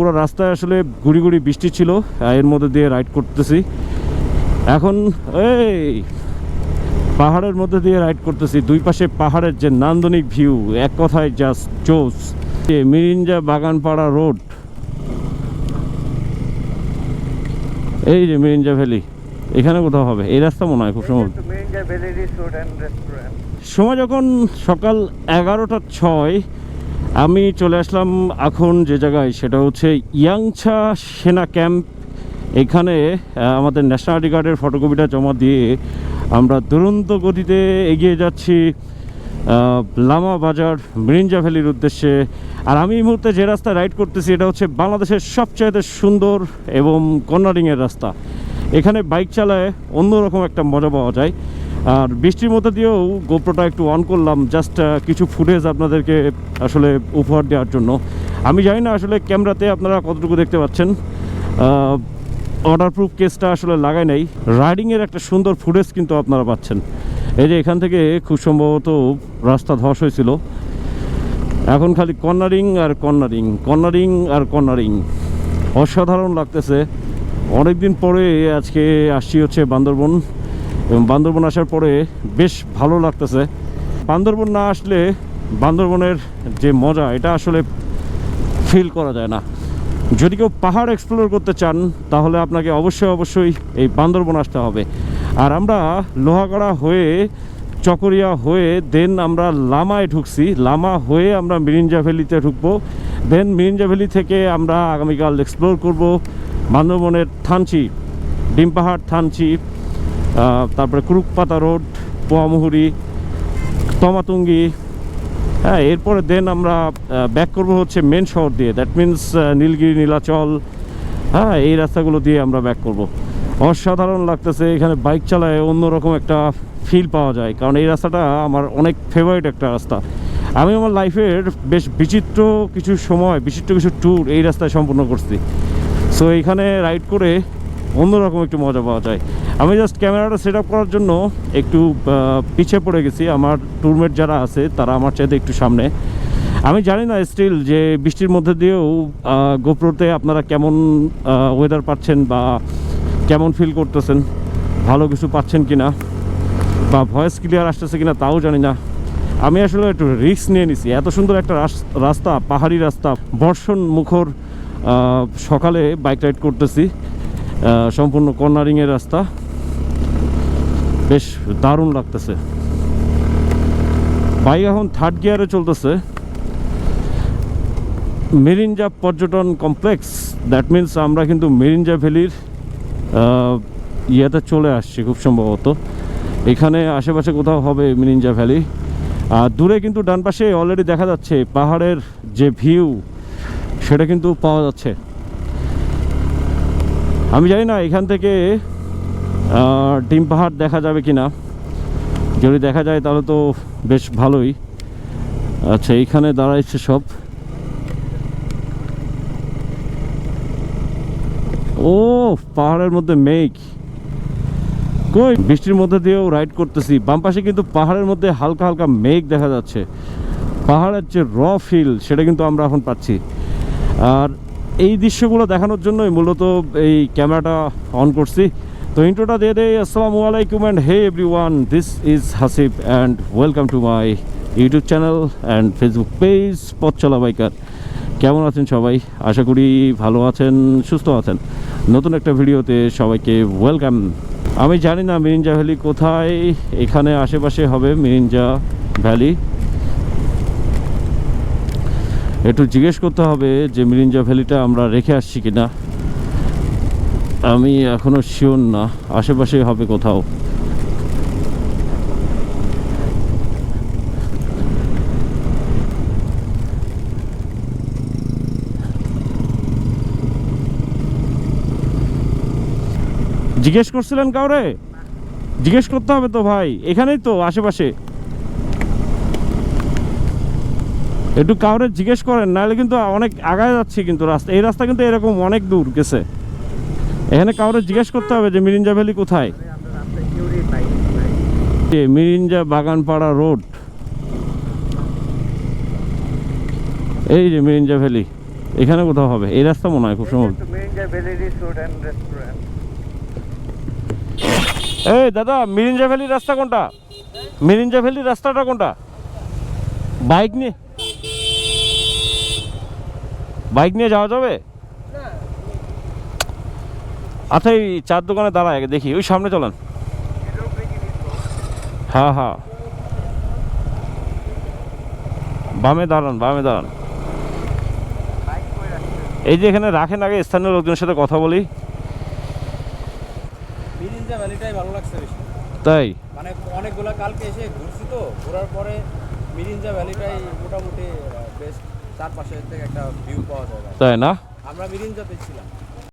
পুরো রাস্তায় আসলে গুড়ি গুড়ি বৃষ্টি ছিল এর মধ্যে দিয়ে রাইড করতেছি। এখন এই পাহাড়ের মধ্যে দিয়ে রাইড করতেছি। দুই পাশে পাহাড়ের যে নান্দনিক ভিউ এক কথায় জাস্ট জোস মিরিঞ্জা বাগানপাড়া রোড এই যে মিরিঞ্জা ভ্যালি এখানে কোথাও হবে? এই রাস্তা মনে হয় খুব সম্ভব। Restaurant. সময় যখন সকাল এগারোটা ছয় আমি চলে আসলাম এখন যে জায়গায়, সেটা হচ্ছে ইয়াংছা সেনা ক্যাম্প। এখানে আমাদের ন্যাশনাল আইডি কার্ডের ফটোকপিটা জমা দিয়ে আমরা দুরন্ত গতিতে এগিয়ে যাচ্ছি লামা বাজার, মিরিঞ্জা ভ্যালির উদ্দেশ্যে। আর আমি এই মুহূর্তে যে রাস্তায় রাইড করতেছি, এটা হচ্ছে বাংলাদেশের সবচাইতে সুন্দর এবং কর্নারিংয়ের রাস্তা। এখানে বাইক চালায় অন্যরকম একটা মজা পাওয়া যায়। আর বৃষ্টির মধ্যে দিয়েও গোপ্রোটা একটু অন করলাম জাস্ট কিছু ফুটেজ আপনাদেরকে আসলে উপহার দেওয়ার জন্য। আমি জানি না আসলে ক্যামেরাতে আপনারা কতটুকু দেখতে পাচ্ছেন। অর্ডার প্রুফ কেসটা আসলে লাগাই নাই। রাইডিংয়ের একটা সুন্দর ফুটেজ কিন্তু আপনারা পাচ্ছেন। এই যে এখান থেকে খুব সম্ভবত রাস্তা ধস হয়েছিল। এখন খালি কর্নারিং আর কর্নারিং কর্নারিং আর কর্নারিং অসাধারণ লাগতেছে। অনেকদিন পরে আজকে আসছি হচ্ছে বান্দরবন। এবং বান্দরবন আসার পরে বেশ ভালো লাগতেছে। বান্দরবন না আসলে বান্দরবনের যে মজা, এটা আসলে ফিল করা যায় না। যদি কেউ পাহাড় এক্সপ্লোর করতে চান, তাহলে আপনাকে অবশ্যই অবশ্যই এই বান্দরবন আসতে হবে। আর আমরা লোহাগড়া হয়ে, চকরিয়া হয়ে দেন আমরা লামায় ঢুকছি। লামা হয়ে আমরা মিরিঞ্জা ভ্যালিতে ঢুকবো। দেন মিরিঞ্জা ভ্যালি থেকে আমরা আগামীকাল এক্সপ্লোর করব বান্দরবনের থানচি, ডিম পাহাড় থানচি। তারপরে কুরুকপাতা রোড, পোয়ামুহুরি, তমাতুঙ্গি হ্যাঁ এরপরে দেন আমরা ব্যাক করব হচ্ছে মেন শহর দিয়ে। দ্যাট মিন্স নীলগিরি, নীলাচল হ্যাঁ এই রাস্তাগুলো দিয়ে আমরা ব্যাক করব। অসাধারণ লাগতেছে, এখানে বাইক চালায় অন্যরকম একটা ফিল পাওয়া যায়, কারণ এই রাস্তাটা আমার অনেক ফেভারিট একটা রাস্তা। আমি আমার লাইফের বেশ বিচিত্র কিছু সময়, বিচিত্র কিছু ট্যুর এই রাস্তায় সম্পূর্ণ করছি। সো এইখানে রাইড করে অন্যরকম একটু মজা পাওয়া যায়। আমি জাস্ট ক্যামেরাটা সেট আপ করার জন্য একটু পিছিয়ে পড়ে গেছি। আমার ট্যুরমেট যারা আছে, তারা আমার চাইতে একটু সামনে। আমি জানি না স্টিল যে বৃষ্টির মধ্যে দিয়েও গোপ্রোতে আপনারা কেমন ওয়েদার পাচ্ছেন বা কেমন ফিল করতেছেন? ভালো কিছু পাচ্ছেন কি না বা ভয়েস ক্লিয়ার আসতেছে কিনা তাও জানি না। আমি আসলে একটু রিস্ক নিয়ে নিছি। এত সুন্দর একটা রাস- রাস্তা, পাহাড়ি রাস্তা, বর্ষণ মুখর সকালে বাইক রাইড করতেছি। সম্পূর্ণ কর্নারিংয়ের রাস্তা। বেশ দারুণ লাগতেছে। বাইক এখন থার্ড গিয়ারে চলতেছে। মেরিনজা পর্যটন কমপ্লেক্স দ্যাট মিন্স আমরা কিন্তু মেরিনজা ভ্যালির ইয়েতে চলে আসছি খুব সম্ভবত। এখানে আশেপাশে কোথাও হবে মিরিঞ্জা ভ্যালি আর দূরে কিন্তু ডান পাশে অলরেডি দেখা যাচ্ছে পাহাড়ের যে ভিউ সেটা কিন্তু পাওয়া যাচ্ছে। আমি জানি না, এখান থেকে ডিম পাহাড় দেখা যাবে কি না যদি দেখা যায়, তাহলে তো বেশ ভালোই। আচ্ছা এইখানে দাঁড়াইছে সব। ও, পাহাড়ের মধ্যে মেঘ। কই? বৃষ্টির মধ্যে দিয়েও রাইড করতেছি। বাম পাশে কিন্তু পাহাড়ের মধ্যে হালকা হালকা মেঘ দেখা যাচ্ছে। পাহাড়ের যে র ফিল সেটা কিন্তু আমরা এখন পাচ্ছি। আর এই দৃশ্যগুলো দেখানোর জন্যই মূলত এই ক্যামেরাটা অন করছি। তো ইন্ট্রোটা দিয়ে দেয় আসসালামু আলাইকুম and hey everyone this is Hasib and welcome to my YouTube channel and Facebook page পথ চলা বাইকার কেমন আছেন সবাই? আশা করি ভালো আছেন, সুস্থ আছেন। নতুন একটা ভিডিওতে সবাইকে ওয়েলকাম আমি জানি না মিরিঞ্জা ভ্যালি কোথায়, এখানে আশেপাশে হবে মিরিঞ্জা ভ্যালি। একটু জিজ্ঞেস করতে হবে যে মিরিঞ্জা ভ্যালিটা আমরা রেখে আসছি কিনা। আমি এখনও শিওর না, আশেপাশে হবে কোথাও। জিজ্ঞেস করছিলেন কাউরে? জিজ্ঞেস করতে হবে তো ভাই, এখানেই তো, আশেপাশে। একটু কাউরে জিজ্ঞেস করেন নাহলে কিন্তু অনেক আগায় যাচ্ছি কিন্তু রাস্তা এই রাস্তা কিন্তু এরকম অনেক দূর গেছে। এখানে কাউরে জিজ্ঞেস করতে হবে যে মিরিঞ্জা ভ্যালি কোথায়? মিরিঞ্জা বাগানপাড়া রোড। এই যে মিরিঞ্জা ভ্যালি এখানে কোথাও হবে? এই রাস্তা মনে হয় খুব সম্ভব. এই দাদা মিরিঞ্জা ভ্যালির রাস্তা কোনটা? মিরিঞ্জা ভ্যালির রাস্তাটা কোনটা? বাইক নিয়ে বাইক নিয়ে যাওয়া যাবে? আচ্ছা এই চার দোকানে দাঁড়ায় দেখি ওই সামনে চলেন। হ্যাঁ হ্যাঁ। বামে দাঁড়ান বামে দাঁড়ান। এই যে এখানে রাখেন আগে স্থানীয় লোকজনের সাথে কথা বলি। ভালো লাগছে তাই? মানে অনেকগুলো কালকে এসে ঘুরছি তো ঘোরার পরে মিরিঞ্জা ভ্যালিটাই মোটামুটি বেস্ট চারপাশে থেকে একটা ভিউ পাওয়া যায়। তাই না? আমরা মিরিঞ্জাতে ছিলাম।